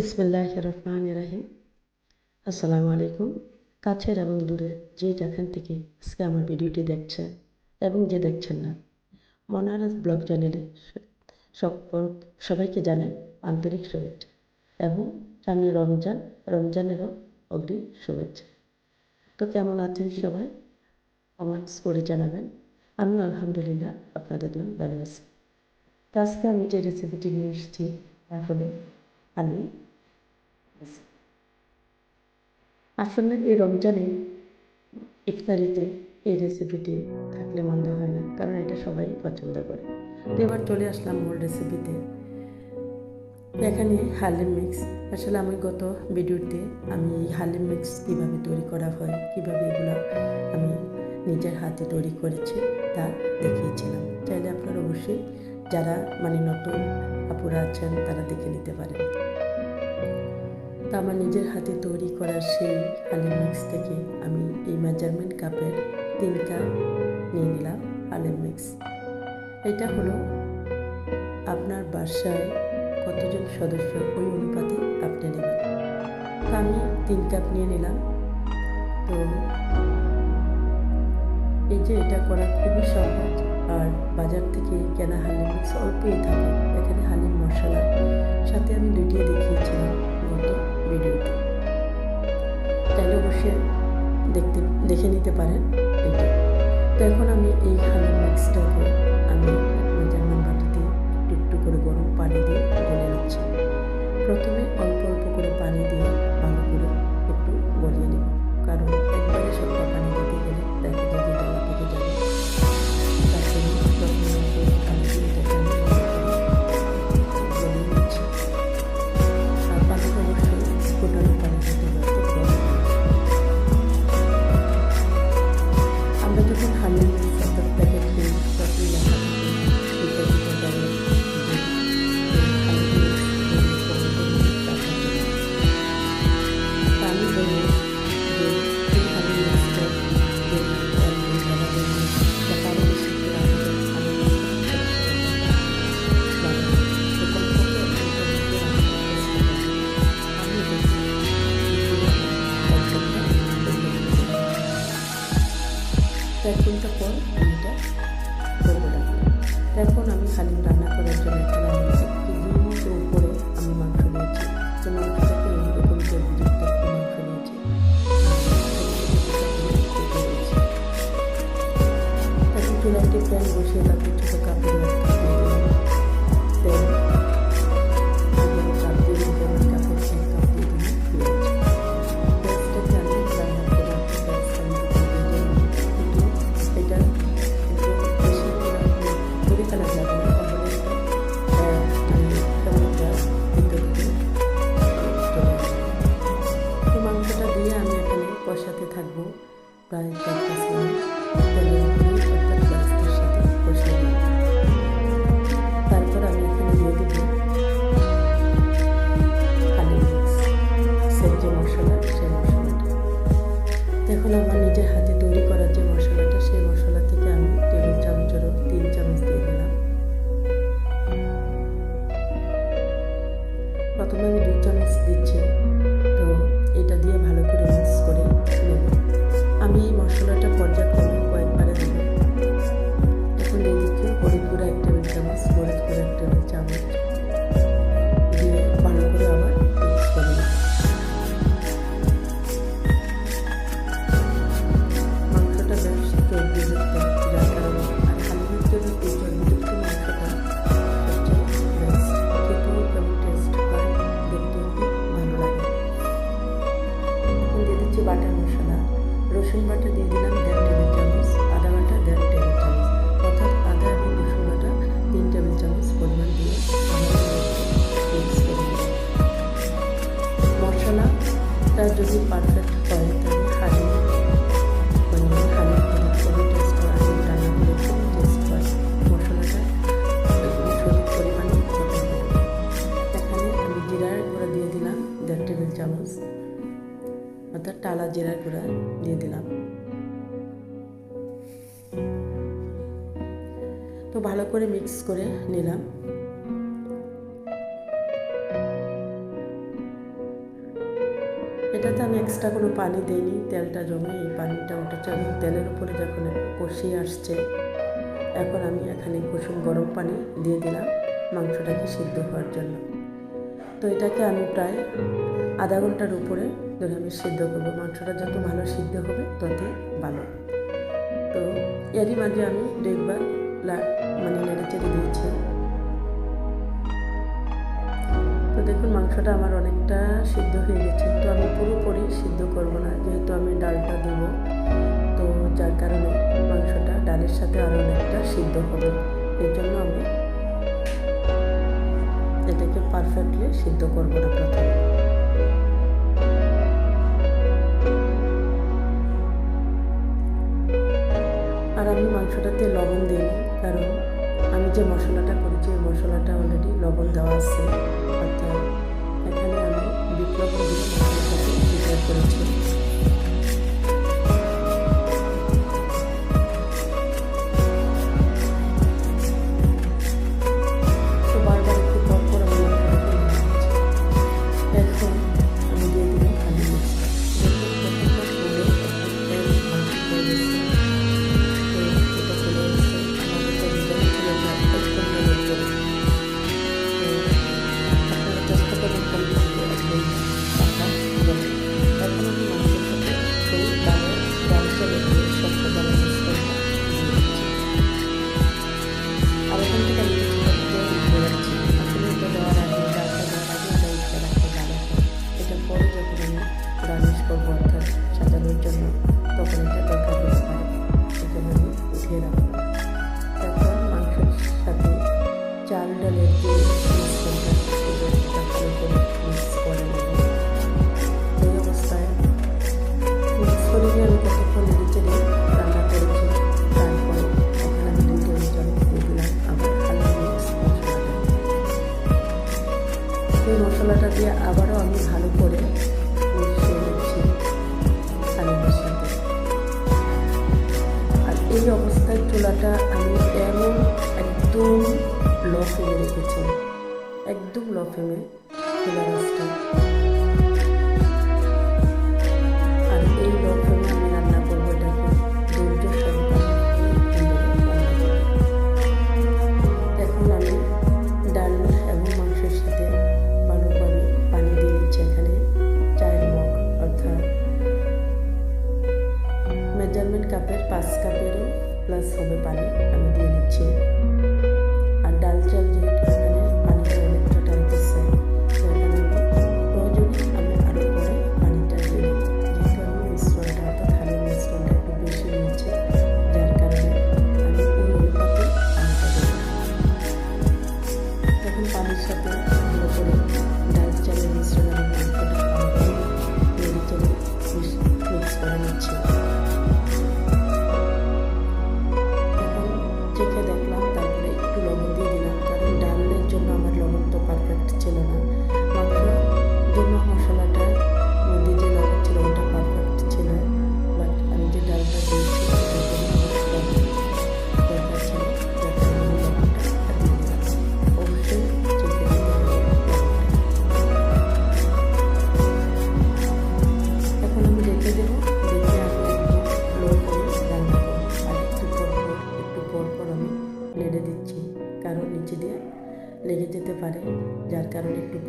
বিসমিল্লাহ রহমান রাহিম আসসালামু আলাইকুম কাছের এবং দূরে যে যেখান থেকে আজকে আমার ভিডিওটি দেখছে এবং যে দেখছেন না, মনারাজ ব্লগ চ্যানেলে সব সবাইকে জানাই আন্তরিক শুভেচ্ছা এবং সামনে রমজান, রমজানেরও অগ্রিম শুভেচ্ছা। তো কেমন আছেন সবাই? কমেন্টস করে জানাবেন। আমি আলহামদুলিল্লাহ আপনাদের জন্য ভালো আছি। আজকে আমি যে রেসিপিটি নিয়ে এসেছি, তা হলো আলু আসলে এই রমজানে ইফতারিতে এই রেসিপিটি থাকলে মন্দ হয় না, কারণ এটা সবাই পছন্দ করে। তো এবার চলে আসলাম মূল রেসিপিতে এখানে হালিম মিক্স আসলে আমি গত ভিডিওতে আমি হালিম মিক্স কীভাবে তৈরি করা হয়, কীভাবে এগুলো আমি নিজের হাতে তৈরি করেছি তা দেখিয়েছিলাম। চাইলে আপনারা অবশ্যই যারা মানে নতুন আপুরা আছেন তারা দেখে নিতে পারেন। তো আমার নিজের হাতে তৈরি করা সেই আলিম মিক্স থেকে আমি এই মেজারমেন্ট কাপের তিন কাপ নিয়ে নিলাম আলিম মিক্স এটা হলো আপনার বাসায় কতজন সদস্য ওই অনুপাতে আপনি নেবেন। আমি তিন কাপ নিয়ে নিলাম। তো এই যে এটা করা খুবই সহজ। আর বাজার থেকে কেনা হালিম অল্পই থাকে। এখানে হালিম মশলা সাথে আমি দুইটিয়ে দেখিয়েছিলাম। গত চাইলে অবশ্যই দেখতে, দেখে নিতে পারেন এটা। তো এখন আমি এই হানি মিক্সটাকে আমি মেজারমেন্ট বাটিতে একটু একটু করে গরম পানি দিয়ে গলে নিচ্ছি। প্রথমে অল্প অল্প করে পানি দিয়ে রসুন বাটা দিয়ে দিলাম দেড় টেবিল চামচ, আদা বাটা দেড় টেবিল চামচ, অর্থাৎ আদা এবং রসুন বাটা তিন টেবিল চামচ পরিমাণ দিয়ে মশলাটা যদি পারফেক্ট হয়, তাহলে খুবই টেস্ট টেস্ট মশলাটা সঠিক পরিমাণে আমি দিয়ে দিলাম দেড় টেবিল চামচ। অর্থাৎ টালা জিরার গুঁড়া দিয়ে দিলাম। তো ভালো করে মিক্স করে নিলাম। এটাতে আমি এক্সট্রা কোনো পানি দিইনি, তেলটা জমে এই পানিটা উঠেছে। তেলের উপরে যখন কষিয়ে আসছে, এখন আমি এখানে কুসুম গরম পানি দিয়ে দিলাম মাংসটাকে সিদ্ধ হওয়ার জন্য। তো এটাকে আমি প্রায় আধা ঘণ্টার উপরে আমি সিদ্ধ করব। মাংসটা যত ভালো সিদ্ধ হবে ততই ভালো। তো এরই মাঝে আমি দুইবার মানে নেড়ে চেড়ে দিয়েছি। তো দেখুন, মাংসটা আমার অনেকটা সিদ্ধ হয়ে গেছে। তো আমি পুরোপুরি সিদ্ধ করব না, যেহেতু আমি ডালটা দেবো। তো যার কারণে মাংসটা ডালের সাথে আরও অনেকটা সিদ্ধ হবে। এর জন্য আমি এটাকে পারফেক্টলি সিদ্ধ করব না প্রথমে। আর আমি মাংসটাতে লবণ দিইনি, কারণ আমি যে মশলাটা করেছি, ওই মশলাটা অলরেডি লবণ দেওয়া আছে। অর্থাৎ এখানে আমি বিপ্লব করেছি। একদম লো ফ্লেমে চুলা গাছটা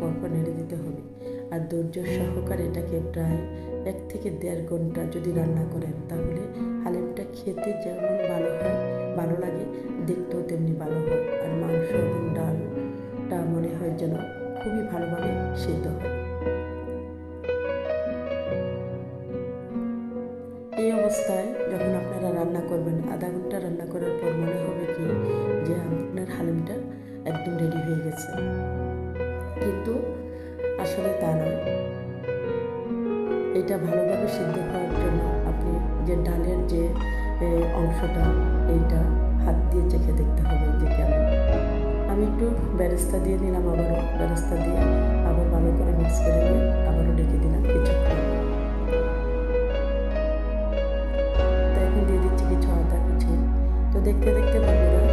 কারণে একটু পর পর নেড়ে দিতে হবে। আর ধৈর্য সহকারে এটাকে প্রায় এক থেকে দেড় ঘণ্টা যদি রান্না করেন, তাহলে হালিমটা খেতে যেমন ভালো হয়, ভালো লাগে, দেখতেও তেমনি ভালো হয়। আর মাংস এবং ডালটা মনে হয় যেন খুবই ভালোভাবে সিদ্ধ হয়। এই অবস্থায় যখন আপনারা রান্না করবেন, আধা ঘণ্টা রান্না করার পর মনে হবে কি, যে আপনার হালিমটা একদম রেডি হয়ে গেছে। কিন্তু আসলে তা নয়। এটা ভালোভাবে সিদ্ধ হওয়ার জন্য আপনি যে ডালের যে অংশটা, এইটা হাত দিয়ে চেখে দেখতে হবে যে কেমন। আমি একটু বেরেস্তা দিয়ে নিলাম আবারও। বেরেস্তা দিয়ে আবার ভালো করে মিক্স করে নিয়ে আবারও ডেকে দিলাম কিছুক্ষণ। তো এখন দিয়ে দিচ্ছি কিছু আদা কুচি। তো দেখতে দেখতে বন্ধুরা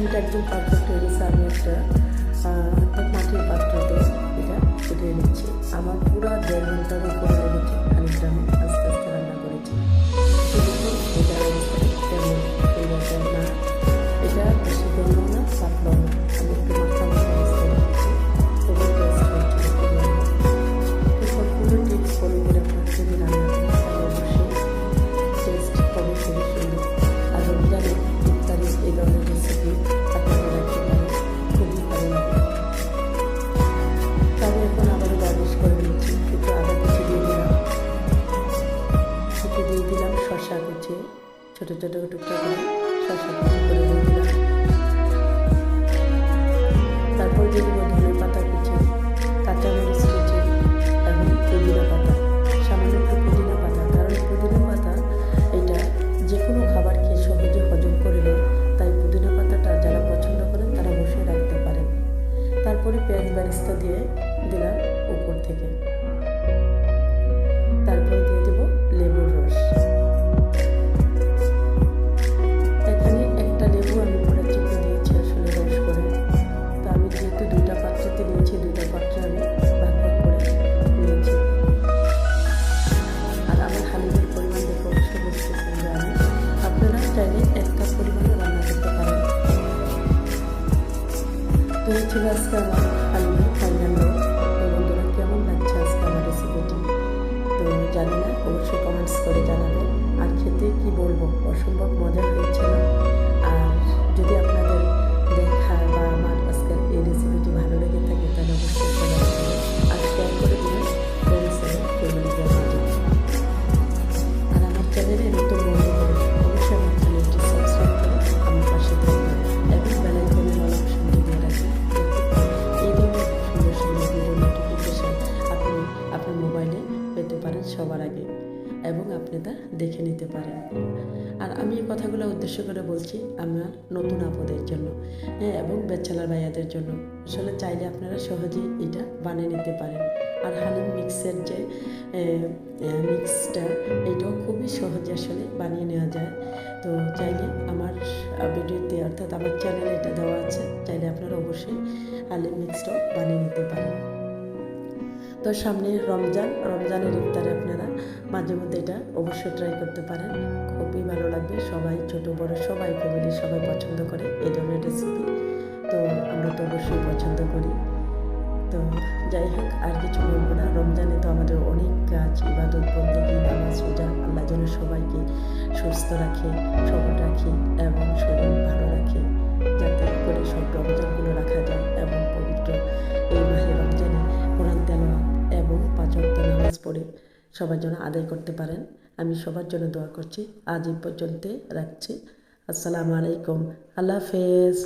তো আমার হালিমটা একদম পারফেক্ট হয়ে গেছে আমি একটা ছোটো ছোটো কুচি দিলাম তারপর দিয়ে পাতা কুচি কুচি এবং পুদিনা পাতা, সামান্য পুদিনা পাতা, কারণ পুদিনা পাতা এটা যে কোনো খাবার খেয়ে সহজে হজম করে তাই পুদিনা পাতাটা যারা পছন্দ করেন তারা বসে রাখতে পারেন। তারপরে পেঁয়াজ বারিস্তা দিয়ে দিলাম উপর থেকে। তারপরে দিয়ে দেব এই ছিল আজকে আমার হালিমের ফাইনাল তো বন্ধুরা, কেমন লাগছে আজকে আমার রেসিপিটি তো জানি না, অবশ্যই কমেন্টস করে জানাবেন আর খেতে কি বলব, অসম্ভব মজা হয়েছিল আর যদি আপনাদের দেখা বা আমার আজকের এই রেসিপিটি ভালো লেগে থাকে, তাহলে অবশ্যই আর শেয়ার করে দিবেন ফ্যামিলিদের আর আমার চ্যানেলে নতুন বলছি আমার নতুন আপদের জন্য হ্যাঁ এবং বেচালার ভাইয়াদের জন্য। আসলে চাইলে আপনারা সহজেই এটা বানিয়ে নিতে পারেন। আর হালিম মিক্সের যে মিক্সটা, এটাও খুবই সহজে আসলে বানিয়ে নেওয়া যায়। তো চাইলে আমার ভিডিওতে অর্থাৎ আমার চ্যানেলে এটা দেওয়া আছে, চাইলে আপনারা অবশ্যই হালিম মিক্সটাও বানিয়ে নিতে পারেন। তো সামনে রমজান, রমজানের ইফতারে আপনারা মাঝে মধ্যে এটা অবশ্যই ট্রাই করতে পারেন। খুবই ভালো লাগবে সবাই, ছোট, বড় সবাই ফ্যামিলি সবাই পছন্দ করে, এই ধরনের রেসিপি তো আমরা তো অবশ্যই পছন্দ করি। তো যাই হোক, আর কিছু বলব না। রমজানে তো আমাদের অনেক কাজ, ইবাদত, বন্দেগি, নামাজ, রোজা। আল্লাহ যেন সবাইকে সুস্থ রাখে, সবল রাখে এবং শরীর ভালো রাখে, যাতে করে সব রমজানগুলো রাখা যায় এবং পবিত্র এই মাহে রমজানে কোরআন তেলাওয়াত এবং পাঁচ ওয়াক্ত নামাজ পড়ে সবার জন্য আদায় করতে পারেন। আমি সবার জন্য দোয়া করছি। আজ এই পর্যন্ত রাখছি। আসসালামু আলাইকুম। আল্লাহ হাফেজ।